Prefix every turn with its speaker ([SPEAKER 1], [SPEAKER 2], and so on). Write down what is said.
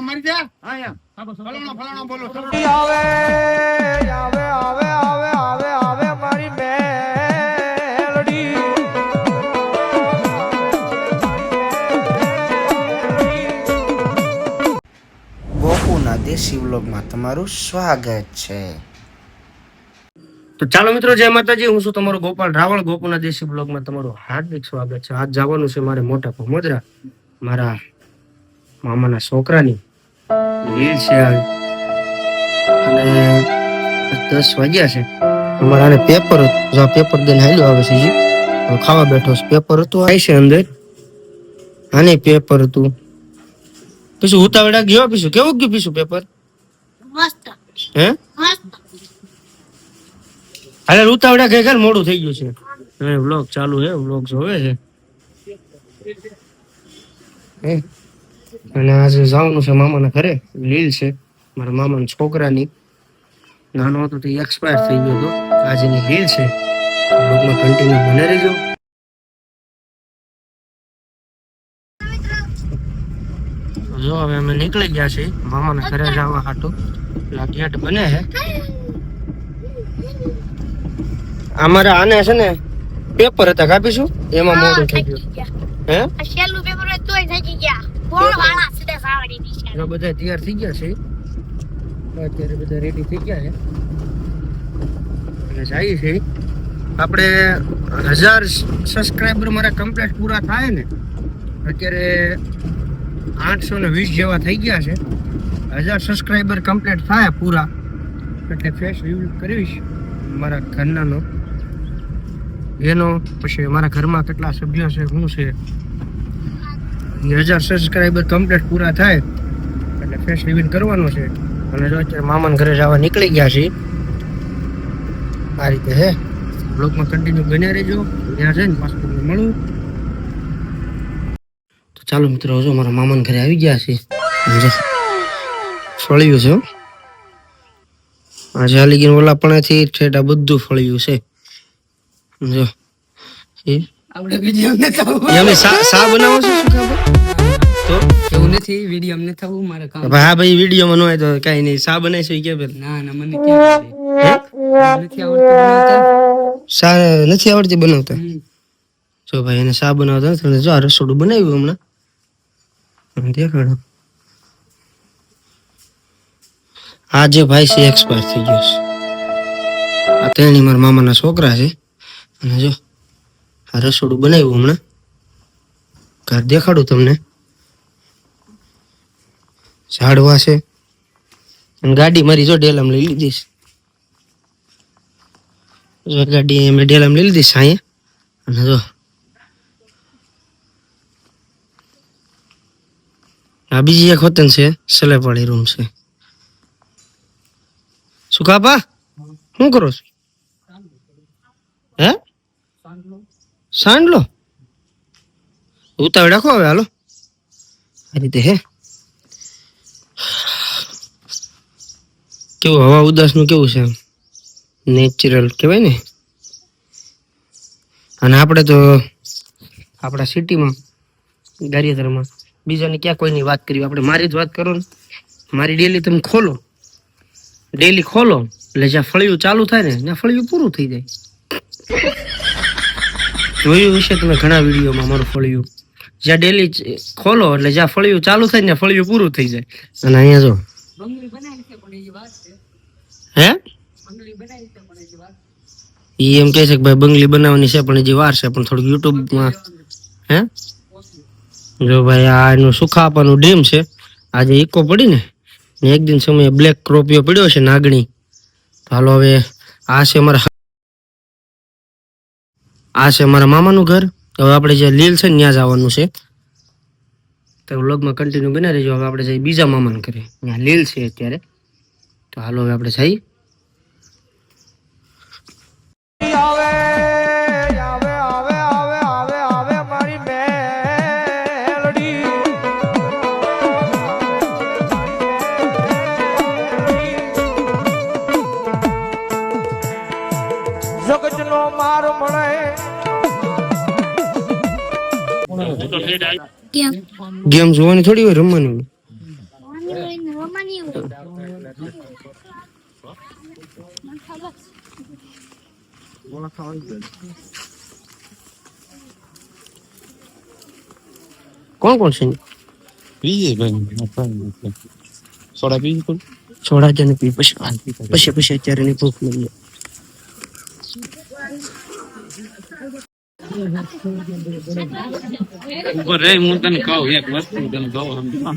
[SPEAKER 1] મારી દે
[SPEAKER 2] હા
[SPEAKER 1] ફલાણો ફલાણો બોલો
[SPEAKER 3] આવે આવે આવે આવે આવે આવે મારી મેલડી.
[SPEAKER 4] ગોકુના દેશી વ્લોગમાં તમારું સ્વાગત છે.
[SPEAKER 5] તો ચાલો મિત્રો જય માતાજી. હું છું તમારો ગોપાલ રાવળ. ગોપુના દેશી બ્લોગમાં તમારું હાર્દિક સ્વાગત છે. આજ જવાનું છે મારે મોટા ભમોદરા મારા મામાના છોકરાની એ છે અને દસ વાગ્યા છે. અમારે આને પેપર હતું. જો પેપર દઈને હાલ્યો આવે છે જી. ખાવા બેઠો છે. પેપર હતું આવી છે અંદર. આને પેપર હતું. પીછું ઉતાવળા ગયો પીછું કેવું ગયું પીછું પેપર
[SPEAKER 6] મસ્ત.
[SPEAKER 5] હે? અરે ઉતાવળા ગઈ ઘર મોડું થઈ ગયું છે. હવે વ્લોગ ચાલુ છે. વ્લોગ જોવે છે. હે? અને આજે જવાનું છે મામાના ઘરે. લીલ છે. મારા મામાના છોકરાની. નાનો હતો તે એક્સપાયર થઈ ગયો હતો. આજની લીલ છે. લોકમાં કન્ટિન્યુ બને રહેજો. જો હવે અમે નીકળી ગયા છીએ. મામાના ઘરે જવા હાટું. એટલે ગેટ બને છે. અમારે આને છે ને પેપર હતા કાપીશું? એમાં મોડું થઈ ગયું. હે
[SPEAKER 6] છેલ્લું પેપર તોય થઈ ગયા. છે?
[SPEAKER 5] બધા તૈયાર થઈ ગયા છે. અત્યારે બધા રેડી થઈ ગયા છે. અને જાય છે. આપણે હજાર સબસ્ક્રાઈબર મારા કમ્પ્લીટ પૂરા થાય ને અત્યારે આઠસો ને વીસ જેવા થઈ ગયા છે. હજાર સબસ્ક્રાઈબર કમ્પ્લીટ થાય પૂરા. એટલે ફેસ રિવ્યુ કરીશ મારા ઘરનાનો. એનો પછી મારા ઘરમાં કેટલા સભ્યો છે શું છે? હજાર સબસ્ક્રાઈબર કમ્પ્લીટ પૂરા થાય. એટલે ફેસ રિવીલ કરવાનો છે. અને જો અત્યારે મામાના ઘરે જવા નીકળી ગયા છીએ. આ રીતે હે. બ્લોગમાં કન્ટિન્યુ બન્યા રહેજો. ત્યાં જઈને પાછું તમને મળું. તો ચાલો મિત્રો જો મારા મામાના ઘરે આવી ગયા છે ફળ્યું છે. આ જાલી ગીર ઓલા પણેથી ઠેઠા બધું ફળ્યું છે. જો. એ
[SPEAKER 2] આપણે વીડિયો અમને થવું
[SPEAKER 5] અમે સા બનાવો છો શું ખબર? તો
[SPEAKER 2] એવું નથી વીડિયો અમને થવું મારે કામ
[SPEAKER 5] હા ભાઈ વિડીયોમાં માં હોય તો કઈ નહીં. સા બનાવીશું ઈ કે ભાઈ
[SPEAKER 2] ના ના મને ક્યાં નથી આવડતું
[SPEAKER 5] સા નથી આવડતી બનાવતા? જો ભાઈ એને સા બનાવતા? નથી જો આ રસોડું બનાવ્યું હમણાં. દેખાડો. આ જે ભાઈ છે એક્સપાયર થઈ ગયો છે. આ તેણી મારા મામાના છોકરા છે. અને જો આ રસોડું બનાવ્યું હમણાં. ઘર દેખાડું તમને. ઝાડવા છે. અને ગાડી મારી જો ડેલામ લઈ લીધી છે. ગાડી મેં ડેલામ લઈ લીધી છે અહીંયા. અને જો. આ બીજી એક હોતન છે, સલેપાળી રૂમ છે. શું કાપા? શું કરો છો? હે? સાંડલો ઉતાવળ રાખો હવે, હાલો. આ રીતે, હે. કેવું, હવા ઉદાસનું કેવું છે નેચરલ કહેવાય ને? અને આપણે તો આપણા સિટીમાં, ગારિયાધરમાં, બીજાને ક્યાં કોઈની વાત કરી આપણે મારી જ વાત કરો ને. મારી ડેલી તમે ખોલો. ડેલી ખોલો. એટલે જ્યાં ફળિયું ચાલુ થાય ને, ત્યાં ફળિયું પૂરું થઈ જાય. જોયું હશે તમે ઘણા વિડીયોમાં મારું ફળિયું. જ્યાં ડેલી ખોલો એટલે જ્યાં ફળિયું ચાલુ થાય ને ફળિયું પૂરું થઈ જાય. અને અહીંયા જો. હે?
[SPEAKER 2] એ
[SPEAKER 5] એમ કહે છે કે ભાઈ બંગલી બનાવવાની છે પણ હજી વાર છે પણ થોડુંક યુટ્યુબમાં હે? જો ભાઈ આ એનું સુખા આપવાનું ડ્રીમ છે. આજે ઇકો પડી ને. ને એક દિન સમયે બ્લેક ક્રોપિયો પડ્યો છે નાગણી. હાલો હવે આ છે મારા આ છે મારા મામાનું ઘર. હવે આપણે જે લીલ છે ત્યાં જવાનું છે. તો વ્લોગમાં કન્ટિન્યુ બના રહેજો. હવે આપણે જઈએ બીજા મામાને ઘરે. ત્યાં લીલ છે અત્યારે. તો હાલો હવે આપણે જઈએ ગેમ જોવાની થોડી હોય રમવાની. કોણ કોણ છે?
[SPEAKER 1] ભાઈ સોડા
[SPEAKER 5] જને પી પછી પછી પછી અત્યારે ભૂખ મળી.
[SPEAKER 1] ઉપર રે હું તને કહું એક વસ્તુ તને કહું સમજો